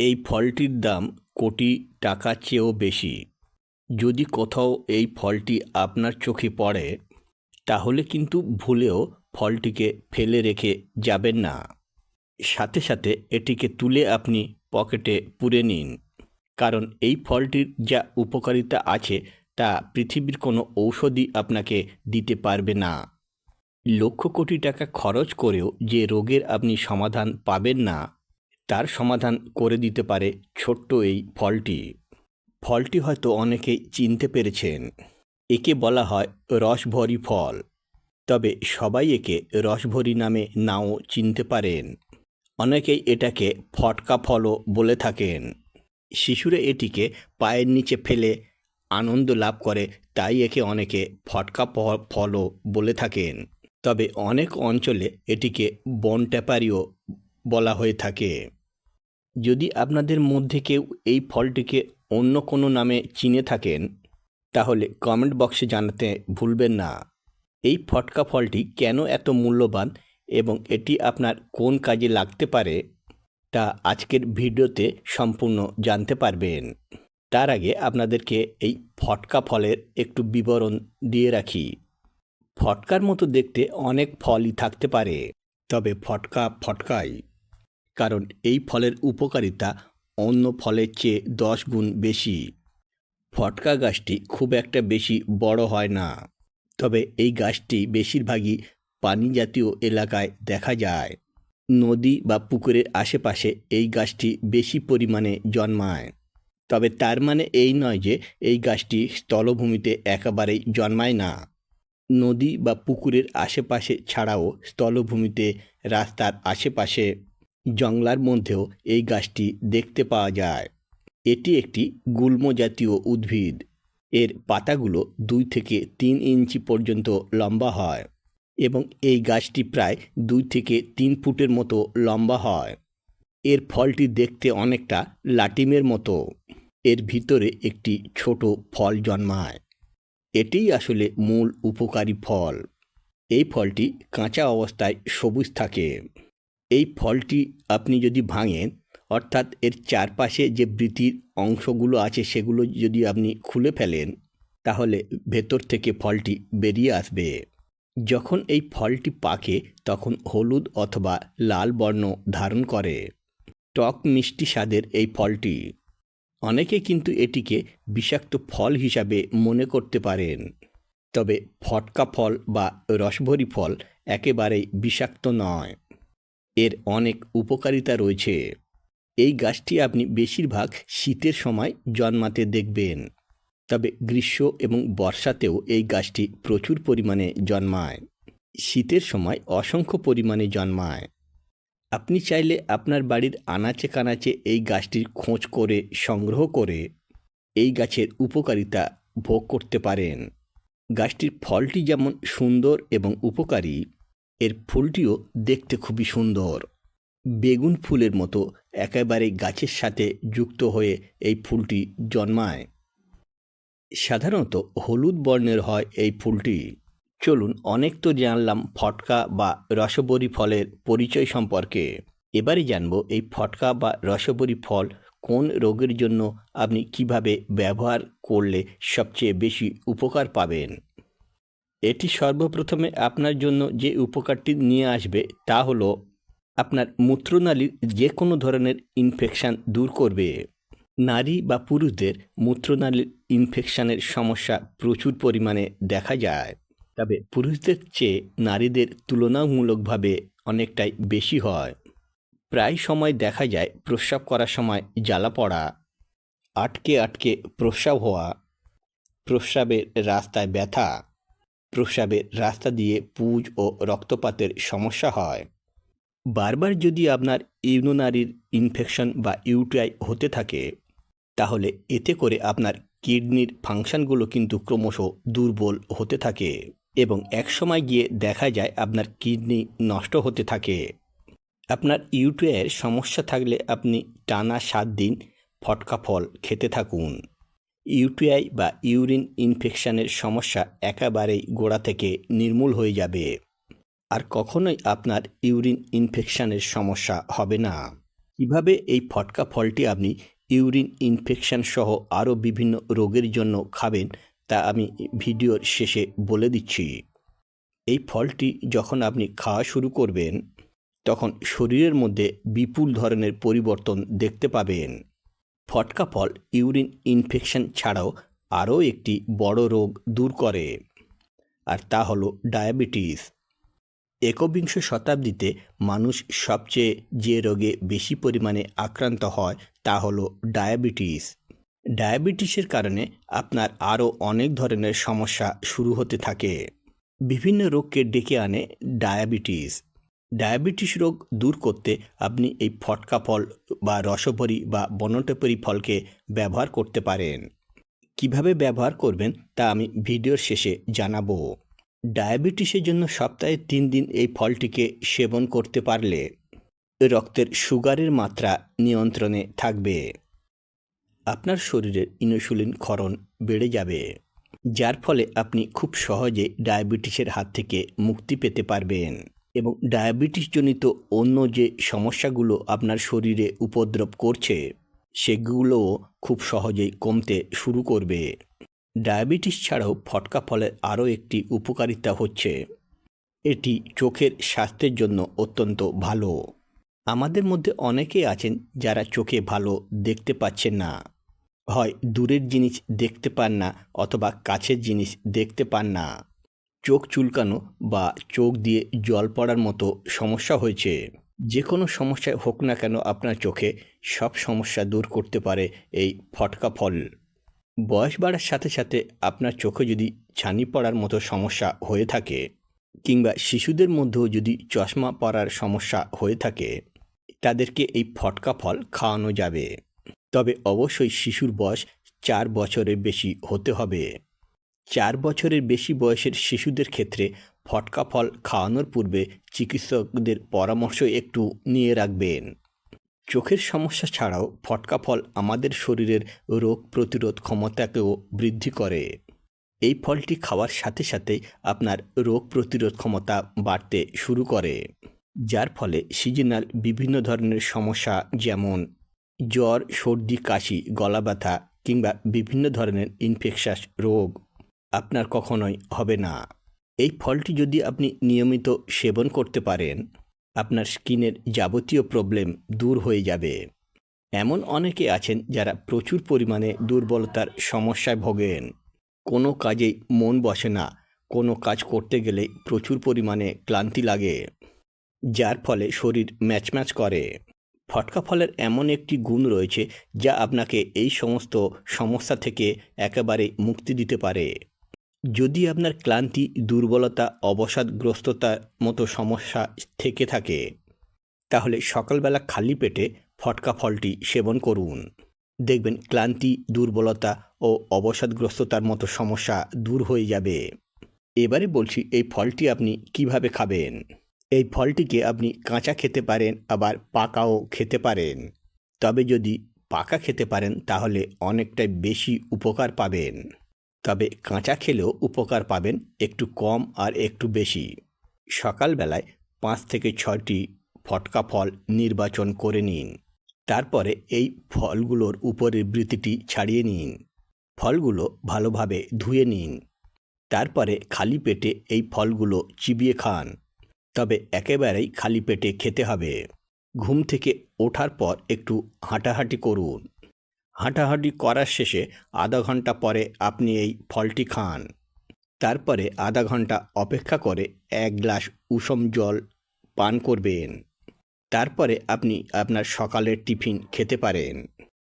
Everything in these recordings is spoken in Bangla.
এই ফলটির দাম কোটি টাকার চেয়েও বেশি। যদি কোথাও এই ফলটি আপনার চোখে পড়ে, তাহলে কিন্তু ভুলেও ফলটিকে ফেলে রেখে যাবেন না। সাথে সাথে এটিকে তুলে আপনি পকেটে পুরে নিন। কারণ এই ফলটির যা উপকারিতা আছে, তা পৃথিবীর কোনো ঔষধই আপনাকে দিতে পারবে না। লক্ষ কোটি টাকা খরচ করেও যে রোগের আপনি সমাধান পাবেন না তার সমাধান করে দিতে পারে ছোট্ট এই ফলটি। ফলটি হয়তো অনেকেই চিনতে পেরেছেন। একে বলা হয় রসভরি ফল। তবে সবাই একে রসভরি নামে নাও চিনতে পারেন। অনেকেই এটাকে ফটকা ফলও বলে থাকেন। শিশুরা এটিকে পায়ের নিচে ফেলে আনন্দ লাভ করে, তাই একে অনেকে ফটকা ফলও বলে থাকেন। তবে অনেক অঞ্চলে এটিকে বন ট্যাপারিও বলা হয়ে থাকে। যদি আপনাদের মধ্যে কেউ এই ফলটিকে অন্য কোনো নামে চিনে থাকেন, তাহলে কমেন্ট বক্সে জানাতে ভুলবেন না। এই ফটকা ফলটি কেন এত মূল্যবান এবং এটি আপনার কোন কাজে লাগতে পারে, তা আজকের ভিডিওতে সম্পূর্ণ জানতে পারবেন। তার আগে আপনাদেরকে এই ফটকা ফলের একটু বিবরণ দিয়ে রাখি। ফটকার মতো দেখতে অনেক ফলই থাকতে পারে, তবে ফটকা ফটকাই। কারণ এই ফলের উপকারিতা অন্য ফলের চেয়ে দশ গুণ বেশি। ফটকা গাছটি খুব একটা বেশি বড় হয় না। তবে এই গাছটি বেশিরভাগই পানি জাতীয় এলাকায় দেখা যায়। নদী বা পুকুরের আশেপাশে এই গাছটি বেশি পরিমাণে জন্মায়। তবে তার মানে এই নয় যে এই গাছটি স্থলভূমিতে একেবারেই জন্মায় না। নদী বা পুকুরের আশেপাশে ছাড়াও স্থলভূমিতে রাস্তার আশেপাশে জংলার মধ্যেও এই গাছটি দেখতে পাওয়া যায়। এটি একটি গুল্ম জাতীয় উদ্ভিদ। এর পাতাগুলো দুই থেকে তিন ইঞ্চি পর্যন্ত লম্বা হয় এবং এই গাছটি প্রায় দুই থেকে তিন ফুটের মতো লম্বা হয়। এর ফলটি দেখতে অনেকটা লাটিমের মতো। এর ভিতরে একটি ছোট ফল জন্মায়। এটিই আসলে মূল উপকারী ফল। এই ফলটি কাঁচা অবস্থায় সবুজ থাকে। এই ফলটি আপনি যদি ভাঙেন, অর্থাৎ এর চারপাশে যে বৃতির অংশগুলো আছে সেগুলো যদি আপনি খুলে ফেলেন, তাহলে ভেতর থেকে ফলটি বেরিয়ে আসবে। যখন এই ফলটি পাকে, তখন হলুদ অথবা লাল বর্ণ ধারণ করে। টক মিষ্টি স্বাদের এই ফলটি। অনেকে কিন্তু এটিকে বিষাক্ত ফল হিসাবে মনে করতে পারেন। তবে ফটকা ফল বা রসভরি ফল একেবারেই বিষাক্ত নয়। এর অনেক উপকারিতা রয়েছে। এই গাছটি আপনি বেশিরভাগ শীতের সময় জন্মাতে দেখবেন। তবে গ্রীষ্ম এবং বর্ষাতেও এই গাছটি প্রচুর পরিমাণে জন্মায়। শীতের সময় অসংখ্য পরিমাণে জন্মায়। আপনি চাইলে আপনার বাড়ির আনাচে কানাচে এই গাছটির খোঁজ করে, সংগ্রহ করে এই গাছের উপকারিতা ভোগ করতে পারেন। গাছটির ফলটি যেমন সুন্দর এবং উপকারী এর ফুলটিও দেখতে খুবই সুন্দর। বেগুন ফুলের মতো একেবারে গাছের সাথে যুক্ত হয়ে এই ফুলটি জন্মায়। সাধারণত হলুদ বর্ণের হয় এই ফুলটি। চলুন অনেক তো জানলাম ফটকা বা রসবরি ফলের পরিচয় সম্পর্কে। এবারে জানব এই ফটকা বা রসবরি ফল কোন রোগের জন্য আপনি কীভাবে ব্যবহার করলে সবচেয়ে বেশি উপকার পাবেন? এটি সর্বপ্রথমে আপনার জন্য যে উপকারটি নিয়ে আসবে তা হলো আপনার মূত্রনালীর যে কোনো ধরনের ইনফেকশান দূর করবে। নারী বা পুরুষদের মূত্রনালীর ইনফেকশানের সমস্যা প্রচুর পরিমাণে দেখা যায়। তবে পুরুষদের চেয়ে নারীদের তুলনামূলকভাবে অনেকটাই বেশি হয়। প্রায় সময় দেখা যায় প্রস্রাব করার সময় জ্বালা পড়া, আটকে আটকে প্রস্রাব হওয়া, প্রস্রাবের রাস্তায় ব্যথা প্রস্রাবের রাস্তা দিয়ে পুজ ও রক্তপাতের সমস্যা হয়। বারবার যদি আপনার ইউনোনারির ইনফেকশন বা ইউটিআই হতে থাকে, তাহলে এতে করে আপনার কিডনির ফাংশনগুলো কিন্তু ক্রমশ দুর্বল হতে থাকে এবং একসময় গিয়ে দেখা যায় আপনার কিডনি নষ্ট হতে থাকে। আপনার ইউটিআইয়ের সমস্যা থাকলে আপনি টানা সাত দিন ফটকা ফল খেতে থাকুন। ইউটিআই বা ইউরিন ইনফেকশনের সমস্যা একেবারেই গোড়া থেকে নির্মূল হয়ে যাবে। আর কখনোই আপনার ইউরিন ইনফেকশনের সমস্যা হবে না। কীভাবে এই ফটকা ফলটি আপনি ইউরিন ইনফেকশন সহ আরও বিভিন্ন রোগের জন্য খাবেন তা আমি ভিডিওর শেষে বলে দিচ্ছি। এই ফলটি যখন আপনি খাওয়া শুরু করবেন, তখন শরীরের মধ্যে বিপুল ধরনের পরিবর্তন দেখতে পাবেন। ফটকা ফল ইউরিন ইনফেকশন ছাড়াও আরও একটি বড় রোগ দূর করে, আর তা হলো ডায়াবেটিস। একবিংশ শতাব্দীতে মানুষ সবচেয়ে যে রোগে বেশি পরিমাণে আক্রান্ত হয় তা হলো ডায়াবেটিস। ডায়াবেটিসের কারণে আপনার আরও অনেক ধরনের সমস্যা শুরু হতে থাকে। বিভিন্ন রোগকে ডেকে আনে ডায়াবেটিস। ডায়াবেটিস রোগ দূর করতে আপনি এই ফটকা ফল বা রসভরি বা বনটপরি ফলকে ব্যবহার করতে পারেন। কীভাবে ব্যবহার করবেন তা আমি ভিডিওর শেষে জানাব। ডায়াবেটিসের জন্য সপ্তাহে তিন দিন এই ফলটিকে সেবন করতে পারলে রক্তের সুগারের মাত্রা নিয়ন্ত্রণে থাকবে। আপনার শরীরের ইনসুলিন ক্ষরণ বেড়ে যাবে, যার ফলে আপনি খুব সহজে ডায়াবেটিসের হাত থেকে মুক্তি পেতে পারবেন। এবং ডায়াবেটিসজনিত অন্য যে সমস্যাগুলো আপনার শরীরে উপদ্রব করছে সেগুলোও খুব সহজেই কমতে শুরু করবে। ডায়াবেটিস ছাড়াও ফটকা ফলের আরও একটি উপকারিতা হচ্ছে। এটি চোখের স্বাস্থ্যের জন্য অত্যন্ত ভালো। আমাদের মধ্যে অনেকেই আছেন যারা চোখে ভালো দেখতে পাচ্ছেন না। হয় দূরের জিনিস দেখতে পান না অথবা কাছের জিনিস দেখতে পান না। চোখ চুলকানো বা চোখ দিয়ে জল পড়ার মতো সমস্যা হয়েছে। যে কোনো সমস্যায় হোক না কেন আপনার চোখে সব সমস্যা দূর করতে পারে এই ফটকা ফল। বয়স বাড়ার সাথে সাথে আপনার চোখে যদি ছানি পড়ার মতো সমস্যা হয়ে থাকে কিংবা শিশুদের মধ্যেও যদি চশমা পরার সমস্যা হয়ে থাকে, তাদেরকে এই ফটকা ফল খাওয়ানো যাবে। তবে অবশ্যই শিশুর বয়স চার বছরের বেশি হতে হবে। চার বছরের বেশি বয়সের শিশুদের ক্ষেত্রে ফটকা ফল খাওয়ানোর পূর্বে চিকিৎসকদের পরামর্শ একটু নিয়ে রাখবেন। চোখের সমস্যা ছাড়াও ফটকা ফল আমাদের শরীরের রোগ প্রতিরোধ ক্ষমতাকেও বৃদ্ধি করে। এই ফলটি খাওয়ার সাথে সাথে আপনার রোগ প্রতিরোধ ক্ষমতা বাড়তে শুরু করে, যার ফলে সিজনাল বিভিন্ন ধরনের সমস্যা যেমন জ্বর, সর্দি, কাশি গলা ব্যথা কিংবা বিভিন্ন ধরনের ইনফেকশাস রোগ আপনার কখনোই হবে না। এই ফলটি যদি আপনি নিয়মিত সেবন করতে পারেন, আপনার স্কিনের যাবতীয় প্রবলেম দূর হয়ে যাবে। এমন অনেকে আছেন যারা প্রচুর পরিমাণে দুর্বলতার সমস্যায় ভোগেন। কোনো কাজেই মন বসে না, কোনো কাজ করতে গেলে প্রচুর পরিমাণে ক্লান্তি লাগে, যার ফলে শরীর ম্যাচ ম্যাচ করে। ফটকা ফলের এমন একটি গুণ রয়েছে যা আপনাকে এই সমস্ত সমস্যা থেকে একেবারে মুক্তি দিতে পারে। যদি আপনার ক্লান্তি, দুর্বলতা, অবসাদগ্রস্ততার মতো সমস্যা থেকে থাকে, তাহলে সকালবেলা খালি পেটে ফটকা ফলটি সেবন করুন। দেখবেন ক্লান্তি, দুর্বলতা ও অবসাদগ্রস্ততার মতো সমস্যা দূর হয়ে যাবে। এবারে বলছি, এই ফলটি আপনি কীভাবে খাবেন? এই ফলটিকে আপনি কাঁচা খেতে পারেন, আবার পাকাও খেতে পারেন। তবে যদি পাকা খেতে পারেন, তাহলে অনেকটাই বেশি উপকার পাবেন। তবে কাঁচা খেলেও উপকার পাবেন একটু কম আর একটু বেশি। সকালবেলায় পাঁচ থেকে ছয়টি ফটকা ফল নির্বাচন করে নিন। তারপরে এই ফলগুলোর উপরের বৃত্তিটি ছাড়িয়ে নিন। ফলগুলো ভালোভাবে ধুয়ে নিন। তারপরে খালি পেটে এই ফলগুলো চিবিয়ে খান। তবে একেবারেই খালি পেটে খেতে হবে। ঘুম থেকে ওঠার পর একটু হাঁটাহাঁটি করুন। হাঁটাহাঁটি করার শেষে আধা ঘণ্টা পরে আপনি এই ফলটি খান। তারপরে আধা ঘণ্টা অপেক্ষা করে এক গ্লাস উষম জল পান করবেন। তারপরে আপনি আপনার সকালের টিফিন খেতে পারেন।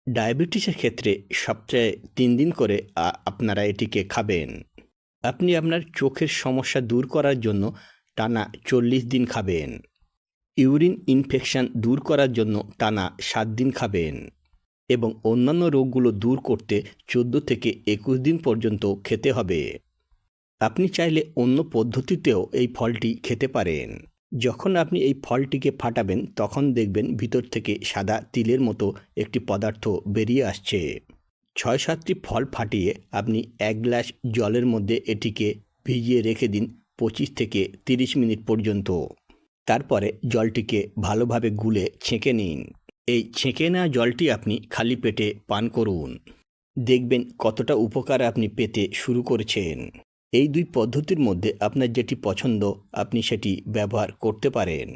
ডায়াবেটিসের ক্ষেত্রে সবচেয়ে তিন দিন করে আপনারা এটিকে খাবেন। আপনি আপনার চোখের সমস্যা দূর করার জন্য টানা চল্লিশ দিন খাবেন। ইউরিন ইনফেকশন দূর করার জন্য টানা সাত দিন খাবেন। এবং অন্যান্য রোগগুলো দূর করতে চোদ্দ থেকে একুশ দিন পর্যন্ত খেতে হবে। আপনি চাইলে অন্য পদ্ধতিতেও এই ফলটি খেতে পারেন। যখন আপনি এই ফলটিকে ফাটাবেন, তখন দেখবেন ভিতর থেকে সাদা তিলের মতো একটি পদার্থ বেরিয়ে আসছে। ছয় সাতটি ফল ফাটিয়ে আপনি এক গ্লাস জলের মধ্যে এটিকে ভিজিয়ে রেখে দিন পঁচিশ থেকে তিরিশ মিনিট পর্যন্ত। তারপরে জলটিকে ভালোভাবে গুলে ছেঁকে নিন। এই ছেঁকে নেওয়া জলটি আপনি খালি পেটে পান করুন। দেখবেন কতটা উপকার আপনি পেতে শুরু করেছেন। এই দুই পদ্ধতির মধ্যে আপনার যেটি পছন্দ, আপনি সেটি ব্যবহার করতে পারেন।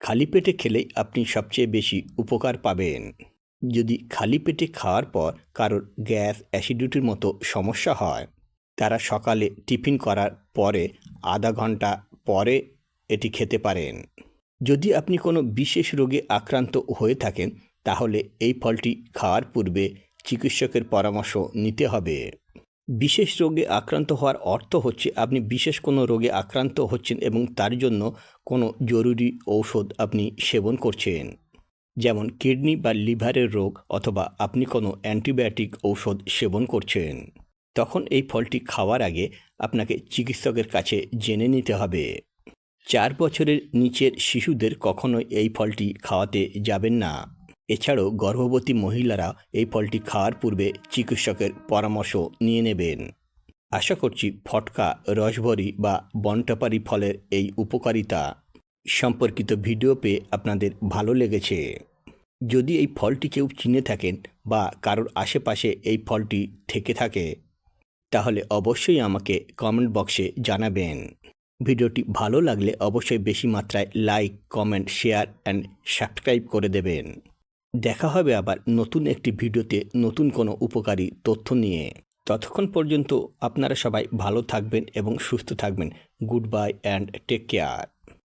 খালি পেটে খেলেই আপনি সবচেয়ে বেশি উপকার পাবেন। যদি খালি পেটে খাওয়ার পর কারোর গ্যাস, অ্যাসিডিটির মতো সমস্যা হয়, তারা সকালে টিফিন করার পরে আধা ঘণ্টা পরে এটি খেতে পারেন। যদি আপনি কোনো বিশেষ রোগে আক্রান্ত হয়ে থাকেন, তাহলে এই ফলটি খাওয়ার পূর্বে চিকিৎসকের পরামর্শ নিতে হবে। বিশেষ রোগে আক্রান্ত হওয়ার অর্থ হচ্ছে আপনি বিশেষ কোনো রোগে আক্রান্ত হচ্ছেন এবং তার জন্য কোনো জরুরি ঔষধ আপনি সেবন করছেন। যেমন কিডনি বা লিভারের রোগ অথবা আপনি কোনো অ্যান্টিবায়োটিক ঔষধ সেবন করছেন। তখন এই ফলটি খাওয়ার আগে আপনাকে চিকিৎসকের কাছে জেনে নিতে হবে। চার বছরের নিচের শিশুদের কখনো এই ফলটি খাওয়াতে যাবেন না। এছাড়াও গর্ভবতী মহিলারা এই ফলটি খাওয়ার পূর্বে চিকিৎসকের পরামর্শ নিয়ে নেবেন। আশা করছি ফটকা রসভরি বা বনটাপারি ফলের এই উপকারিতা। সম্পর্কিত ভিডিও পেয়ে আপনাদের ভালো লেগেছে। যদি এই ফলটি কেউ চিনে থাকেন বা কারোর আশেপাশে এই ফলটি থেকে থাকে, তাহলে অবশ্যই আমাকে কমেন্ট বক্সে জানাবেন। ভিডিওটি ভালো লাগলে অবশ্যই বেশি মাত্রায় like, comment, share and subscribe করে দেবেন। দেখা হবে আবার নতুন একটি ভিডিওতে নতুন কোনো উপকারী তথ্য নিয়ে। ততক্ষণ পর্যন্ত আপনারা সবাই ভালো থাকবেন এবং সুস্থ থাকবেন। Good bye and take care